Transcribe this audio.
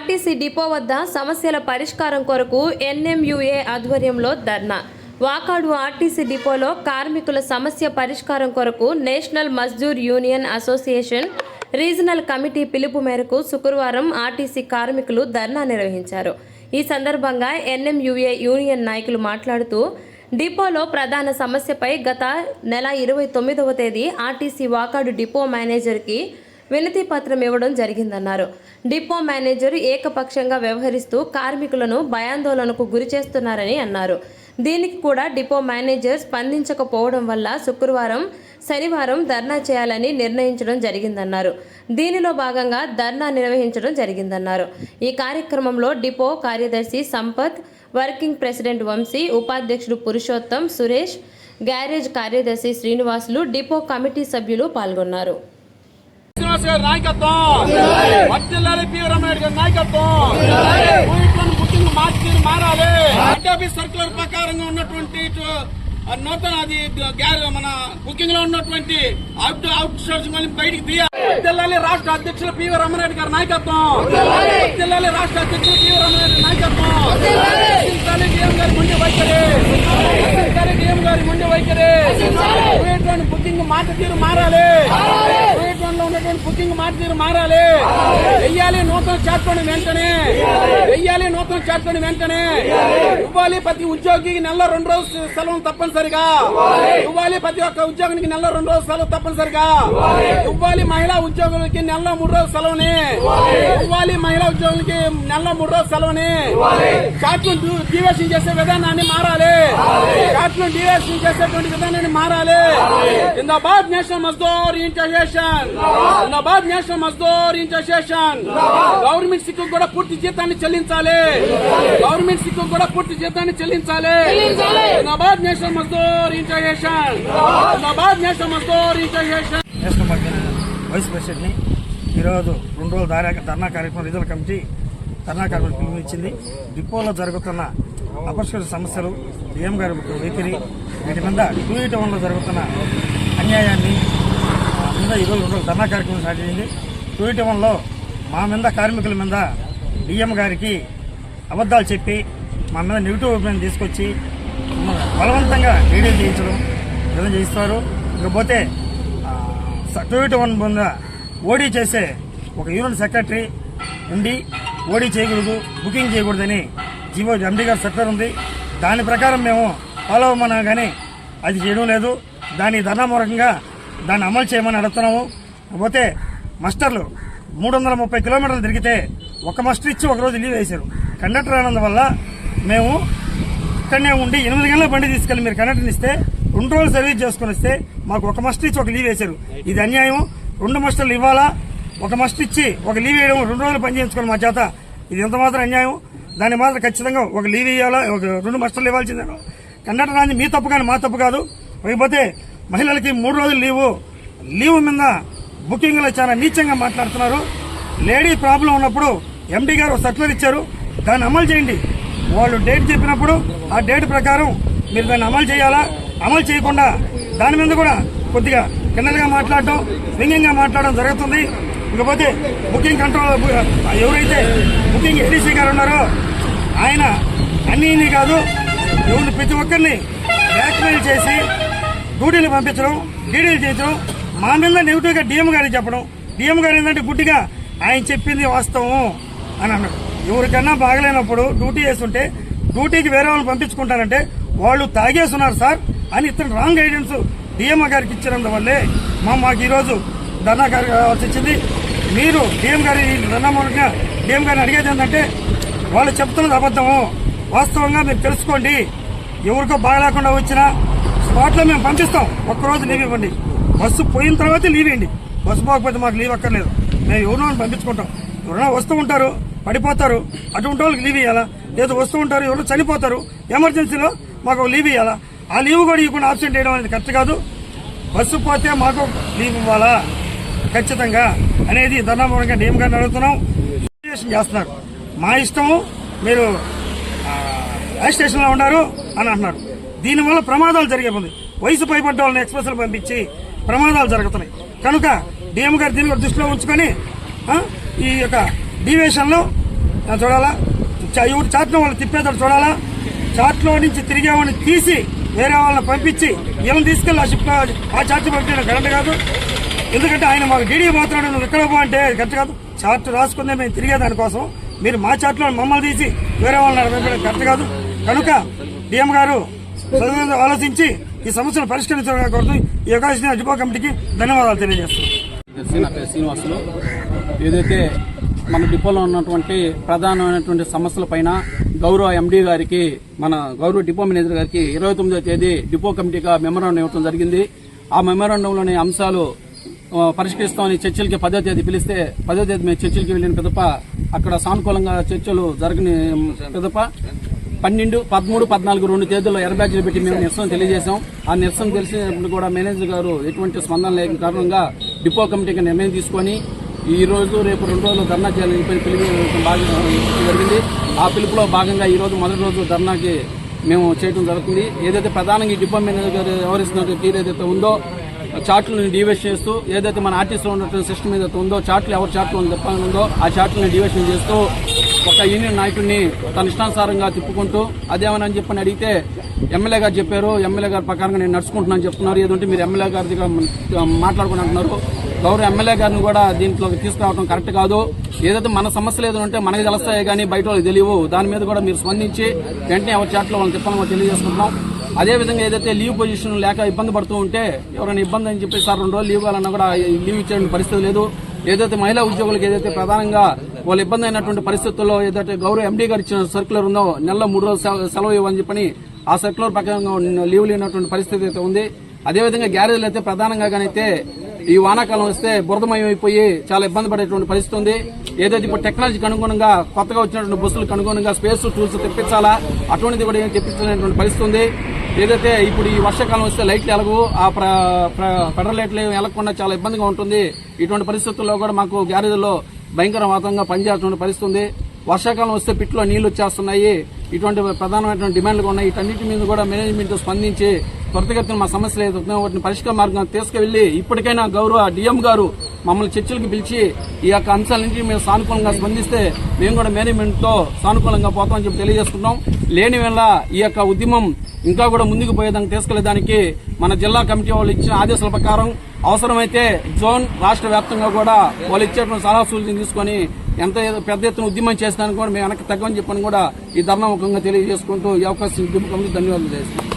RTC depot వద్ద సమస్యల పరిష్కారం కొరకు ఎన్ఎంయుఏ ఆధ్వర్యంలో ధర్నా. వాకాడు ఆర్టీసీ డిపోలో కార్మికుల సమస్య పరిష్కారం కొరకు national Mazdoor union association regional committee పిలుపు మేరకు శుక్రవారం ఆర్టీసీ కార్మికులు ధర్నా నిర్వహించారు. ఈ సందర్భంగా ఎన్ఎంయుఏ యూనియన్ నాయకులు మాట్లాడుతూ డిపోలో ప్రధాన సమస్యపై గత నెల ఇరవై తొమ్మిదవ తేదీ ఆర్టీసీ వాకాడు డిపో మేనేజర్కి వినతి పత్రం ఇవ్వడం జరిగిందన్నారు. డిపో మేనేజర్ ఏకపక్షంగా వ్యవహరిస్తూ కార్మికులను భయాందోళనకు గురి చేస్తున్నారని అన్నారు. దీనికి కూడా డిపో మేనేజర్ స్పందించకపోవడం వల్ల శుక్రవారం శనివారం ధర్నా చేయాలని నిర్ణయించడం జరిగిందన్నారు. దీనిలో భాగంగా ధర్నా నిర్వహించడం జరిగిందన్నారు. ఈ కార్యక్రమంలో డిపో కార్యదర్శి సంపత్ వర్కింగ్ ప్రెసిడెంట్ వంశీ ఉపాధ్యక్షుడు పురుషోత్తం సురేష్ గ్యారేజ్ కార్యదర్శి శ్రీనివాసులు డిపో కమిటీ సభ్యులు పాల్గొన్నారు. శ్రీనివాస్ గారి నాయకత్వం వడ్డెల్లారి పి గారి నాయకత్వం. ఊరిట్లను బుకింగ్ మార్చి మారాలి. హెడ్ ఆఫీస్ సర్కులర్ ప్రకారంగా ఉన్నటువంటి నూతన అది మన బుకింగ్లో ఉన్నటువంటి అవుట్ అవుట్ సోర్సింగ్ మళ్ళీ బయటికి తీయాలి. రాష్ట్ర అధ్యక్షులు పివి రమణారెడ్డి గారి నాయకత్వం. వర్తిల్లాలి రాష్ట్ర అధ్యక్షులు పివి రమణారెడ్డి నాయకత్వం. డిఎం గారి ముందు వైఖరి. డిఎం గారి ముందు వైఖరి. బుకింగ్ మాట తీరు మారాలి. బుకింగ్ మాట మారాలి. వెయ్యాలి నూతన చార్ట్లను వెంటనే. వెయ్యాలి నూతన చార్ట్లను వెంటనే. ఇవ్వాలి ప్రతి ఉద్యోగికి నెల రెండు రోజులు సెలవు తప్పనిసరిగా. ఇవ్వాలి ప్రతి ఒక్క ఉద్యోగానికి నెల రెండు రోజులు సెలవు తప్పనిసరిగా. ఇవ్వాలి మహిళా ఉద్యోగులకి నెల మూడు రోజులు సెలవుని. ఇవ్వాలి మహిళా ఉద్యోగులకి నెల మూడు రోజులు సెలవుని. చార్ట్ను డివేషన్ చేసే విధానాన్ని మారాలి. చార్ట్ను డివేషన్ చేసేటువంటి విధానాన్ని మారాలి. జిందాబాద్ నేషనల్ మజ్దూర్ ఇంటర్నేషన్ జిందాబాద్ national Mazdoor international government sick కూడా పూర్తి జీతాన్ని చెల్లించాలి. గవర్నమెంట్ సిక్కు కూడా పూర్తి జీతాన్ని చెల్లించాలి. జిందాబాద్ నేషనల్ మజ్దూర్ ఇంటర్నేషన్. జిందాబాద్ నేషనల్ మజ్దూర్ పార్టీ వైస్ ప్రెసిడెంట్ని ఈరోజు రెండు రోజుల ధారా ధర్నా కార్యక్రమం రిజర్వ్ కమిటీ ధర్నా కార్యక్రమం పిలుపునిచ్చింది. డిపోలో జరుగుతున్న అపరిష్కృత సమస్యలు సీఎం గారి వైఖరి వీటి మీద టూ ఎయిట్ వన్లో జరుగుతున్న అన్యాయాన్ని మీద ఈరోజు రెండు ధర్నా కార్యక్రమం స్టార్ట్ అయింది వన్లో మా మీద కార్మికుల మీద డిఎం గారికి అబద్ధాలు చెప్పి మా మీద నెగిటివ్ ఒపీనియన్ తీసుకొచ్చి బలవంతంగా డీడీలు చేయించడం విధంగా చేయిస్తారు. ఇకపోతే టూ వన్ పొంద ఓడీ చేసే ఒక యూనియన్ సెక్రటరీ ఉండి ఓడీ చేయకూడదు బుకింగ్ చేయకూడదని జీవో ఎండీ గారు సెక్టర్ ఉంది. దాని ప్రకారం మేము ఫాలో అవ్వమన్నా కానీ అది చేయడం లేదు. దాని ధర్నామూలకంగా దాన్ని అమలు చేయమని అడుగుతున్నాము కాకపోతే మస్టర్లు మూడు వందల ముప్పై కిలోమీటర్లు తిరిగితే ఒక మస్టర్ ఇచ్చి ఒకరోజు లీవ్ వేశారు. కండక్టర్ అయినందువల్ల మేము ఇక్కడనే ఉండి ఎనిమిది గంటల బండి తీసుకెళ్ళి మీరు కండక్టర్ ఇస్తే రెండు రోజులు సర్వీస్ చేసుకుని వస్తే మాకు ఒక మస్ట్ ఇచ్చి ఒక లీవ్ వేశారు. ఇది అన్యాయం. రెండు మస్టర్లు ఇవ్వాలా? ఒక మస్ట్ ఇచ్చి ఒక లీవ్ వేయడం రెండు రోజులు పని చేయించుకోవాలి మా చేత. ఇది ఎంత మాత్రం అన్యాయం? దాన్ని మాత్రం ఖచ్చితంగా ఒక లీవ్ ఇవ్వాలా ఒక రెండు మస్టర్లు ఇవ్వాల్సిందే కండక్టర్ రాని మీ తప్పు కానీ మా తప్పు కాదు. ఇకపోతే మహిళలకి మూడు రోజులు లీవు. లీవ్ మీద బుకింగ్లో చాలా నీచంగా మాట్లాడుతున్నారు. లేడీ ప్రాబ్లం ఉన్నప్పుడు ఎండీ గారు ఒక సర్కులర్ ఇచ్చారు. దాన్ని అమలు చేయండి. వాళ్ళు డేట్ చెప్పినప్పుడు ఆ డేట్ ప్రకారం మీరు దాన్ని అమలు చేయాలా? అమలు చేయకుండా దాని మీద కూడా కొద్దిగా కిందలుగా మాట్లాడటం వ్యంగ్యంగా మాట్లాడడం జరుగుతుంది. ఇకపోతే బుకింగ్ కంట్రోల్ ఎవరైతే బుకింగ్ ఏడీసీ గారు ఉన్నారో ఆయన అన్నీ కాదు ఎవరిని ప్రతి ఒక్కరిని బ్లాక్మెయిల్ చేసి డ్యూటీలు పంపించడం డీడీలు చేయించడం మా మీద నెగిటివ్గా డిఎం గారికి చెప్పడం. డిఎం గారు ఏంటంటే గుడ్డిగా ఆయన చెప్పింది వాస్తవం అని అన్నాడు. ఎవరికన్నా బాగలేనప్పుడు డ్యూటీ చేస్తుంటే డ్యూటీకి వేరే వాళ్ళని పంపించుకుంటారంటే వాళ్ళు తాగేస్తున్నారు సార్ అని ఇతను రాంగ్ గైడెన్స్ డిఎం గారికి ఇచ్చినందువల్లే మా మాకు ఈరోజు ధర్నా గారు వచ్చింది. మీరు డిఎం గారి ధర్నా మూలంగా డిఎం గారిని అడిగేది ఏంటంటే వాళ్ళు చెప్తున్నది అబద్ధము. వాస్తవంగా మీరు తెలుసుకోండి. ఎవరికో బాగలేకుండా వచ్చినా స్పాట్లో మేము పంపిస్తాం. ఒక్కరోజు లీవ్ ఇవ్వండి. బస్సు పోయిన తర్వాత లీవ్ ఇవ్వండి. బస్సు పోకపోతే మాకు లీవ్ అక్కర్లేదు. మేము ఎవరినో పంపించుకుంటాం. ఎవరైనా వస్తూ ఉంటారు పడిపోతారు అటువంటి వాళ్ళకి లీవ్ ఇవ్వాలా లేదు వస్తూ ఉంటారు ఎవరు చనిపోతారు ఎమర్జెన్సీలో మాకు లీవ్ ఇవ్వాలా ఆ లీవ్ కూడా ఇవ్వకుండా ఆబ్సెంట్ చేయడం అనేది కరెక్ట్ కాదు. బస్సు పోతే మాకు లీవ్ ఇవ్వాలా? ఖచ్చితంగా అనేది ధర్నామూలంగా డిఎం గారిని అడుగుతున్నాం. చేస్తున్నారు. మా ఇష్టము మీరు ఆ, రైల్ స్టేషన్లో ఉన్నారు అని అంటున్నారు. దీనివల్ల ప్రమాదాలు జరిగే ఉంది వయసు పైబడ్డ వాళ్ళని ఎక్స్ప్రెస్లు పంపించి ప్రమాదాలు జరుగుతున్నాయి. కనుక డిఎం గారు దీన్ని కూడా దృష్టిలో ఉంచుకొని ఈ యొక్క డివేషన్లో చూడాలా చా- ఎవరు చాట్లో వాళ్ళు తిప్పేదాడు చూడాలా చాట్లో నుంచి తిరిగే వాళ్ళని తీసి వేరే వాళ్ళని పంపించి వీళ్ళని తీసుకెళ్ళి ఆ షిప్ ఆ చార్ట్ పంపించడం కరెక్ట్ కాదు. ఎందుకంటే ఆయన మాకు డీడీ పోతున్నాడు నువ్వు ఎక్కడ పో అంటే కరెక్ట్ కాదు. చార్ట్ రాసుకుందే మేము తిరిగే దానికోసం మీరు మా చార్ట్లో మమ్మల్ని తీసి వేరే వాళ్ళని పంపించడం కరెక్ట్ కాదు. కనుక డిఎం గారు చదువు ఆలోచించి ఈ సమస్యను పరిష్కరించడం కోరుతూ ఈ అవకాశం డిపో కమిటీకి ధన్యవాదాలు తెలియజేస్తున్నాను శ్రీనివాసులు. ఏదైతే మన డిపోలో ఉన్నటువంటి ప్రధానమైనటువంటి సమస్యల పైన గౌరవ ఎండీ గారికి మన గౌరవ డిపో మేనేజర్ గారికి ఇరవై తొమ్మిదో తేదీ డిపో కమిటీగా మెమరాండం ఇవ్వడం జరిగింది. ఆ మెమరాండంలోని అంశాలు పరిష్కరిస్తామని చర్చలకి పదో తేదీ పిలిస్తే పదో తేదీ మేము చర్చలకి వెళ్ళిన పిదప అక్కడ సానుకూలంగా చర్చలు జరగని పిదప పన్నెండు పదమూడు పద్నాలుగు రెండు తేదీల్లో ఎర్ర పెట్టి మేము నిరసన తెలియజేశాం. ఆ నిరసన తెలిసినప్పుడు కూడా మేనేజర్ గారు ఎటువంటి స్పందన లేని కారణంగా డిపో కమిటీకి నిర్ణయం తీసుకొని ఈ రోజు రేపు రెండు రోజులు ధర్నా చేయాలని పిలుపు బాగా జరిగింది. ఆ పిలుపులో భాగంగా ఈ రోజు మొదటి రోజు ధర్నాకి మేము చేయడం జరుగుతుంది. ఏదైతే ప్రధానంగా ఈ డిపో మేనేజర్ గారు వ్యవహరిస్తున్న తీరు ఏదైతే ఉందో చార్ట్లను డివేషన్ చేస్తూ ఏదైతే మన ఆర్టీసీలో ఉన్నటువంటి సిస్టమ్ ఏదైతే ఉందో చార్ట్లు ఎవరి చార్ట్లు చెప్పాలని ఉందో ఆ చార్ట్లను డివైషన్ చేస్తూ ఒక యూనియన్ నాయకుడిని తన ఇష్టానుసారంగా తిప్పుకుంటూ అదేమని చెప్పని అడిగితే ఎమ్మెల్యే గారు చెప్పారు ఎమ్మెల్యే గారి ప్రకారంగా నేను నడుచుకుంటున్నాను చెప్తున్నారు. ఏదంటే మీరు ఎమ్మెల్యే గారి దగ్గర మాట్లాడుకుని అంటున్నారు. గౌరవ ఎమ్మెల్యే గారిని కూడా దీంట్లో తీసుకురావడం కరెక్ట్ కాదు. ఏదైతే మన సమస్యలు ఏదో ఉంటే మనకి తెలుస్తాయి కానీ బయట వాళ్ళకి తెలియవు. దాని మీద కూడా మీరు స్పందించి వెంటనే ఎవరి చాట్లో వాళ్ళని తిప్పాలని తెలియజేసుకుంటున్నాం. అదే విధంగా ఏదైతే లీవ్ పొజిషన్ లేక ఇబ్బంది పడుతూ ఉంటే ఎవరైనా ఇబ్బంది అని చెప్పి సార్ రెండు రోజులు లీవ్ కావాలన్నా కూడా లీవ్ ఇచ్చే పరిస్థితి లేదు. ఏదైతే మహిళా ఉద్యోగులకు ఏదైతే ప్రధానంగా వాళ్ళు ఇబ్బంది అయినటువంటి పరిస్థితుల్లో ఏదైతే గౌరవ ఎండీ గారు ఇచ్చిన సర్కులర్ ఉందో నెలలో మూడు రోజులు సెలవు ఇవ్వని చెప్పని ఆ సర్కులర్ ప్రకారంగా లీవ్ లేనటువంటి పరిస్థితి అయితే ఉంది. అదేవిధంగా గ్యారేజ్లు అయితే ప్రధానంగా కానైతే ఈ వానాకాలం వస్తే బురదమయం అయిపోయి చాలా ఇబ్బంది పడేటువంటి పరిస్థితి ఉంది. ఏదైతే ఇప్పుడు టెక్నాలజీకి అనుగుణంగా కొత్తగా వచ్చినటువంటి బస్సులకు అనుగుణంగా స్పేస్ టూల్స్ తెప్పించాలా? అటువంటిది కూడా ఏం తెప్పించలేనటువంటి పరిస్థితి ఉంది. ఏదైతే ఇప్పుడు ఈ వర్షాకాలం వస్తే లైట్లు ఎలగవు ఆ ప్ర- ఫెడరల్ లైట్లు ఎలగకుండా చాలా ఇబ్బందిగా ఉంటుంది. ఇటువంటి పరిస్థితుల్లో కూడా మాకు గ్యారేజ్లో భయంకర వాతావరణంగా పరిస్థితి ఉంది వర్షాకాలం వస్తే పిట్లో నీళ్ళు వచ్చేస్తున్నాయి. ఇటువంటి ప్రధానమైనటువంటి డిమాండ్లు ఉన్నాయి. వీటన్నిటి మీద కూడా మేనేజ్మెంట్ స్పందించి త్వరితగతిన మా సమస్యలు ఏదైతే వాటిని పరిష్కార మార్గం తీసుకువెళ్ళి ఇప్పటికైనా గౌరవ డిఎం గారు మమ్మల్ని చర్చలకు పిలిచి ఈ యొక్క అంశాలన్నింటినీ మేము సానుకూలంగా స్పందిస్తే మేము కూడా మేనేజ్మెంట్తో సానుకూలంగా పోతామని చెప్పి తెలియజేసుకుంటాం లేని వేళ ఈ యొక్క ఉద్యమం ఇంకా కూడా ముందుకు పోయేదానికి తీసుకెళ్ళేదానికి మన జిల్లా కమిటీ వాళ్ళు ఇచ్చిన ఆదేశాల ప్రకారం అవసరమైతే జోన్ రాష్ట్ర వ్యాప్తంగా కూడా వాళ్ళు ఇచ్చేటువంటి సలహా సూచన తీసుకొని ఎంత పెద్ద ఎత్తున ఉద్యమం చేసినానికి కూడా మేము వెనక్కి తగ్గమని చెప్పని కూడా ఈ ధర్నాముఖంగా తెలియజేసుకుంటూ ఈ అవకాశం ధన్యవాదాలు చేస్తున్నాం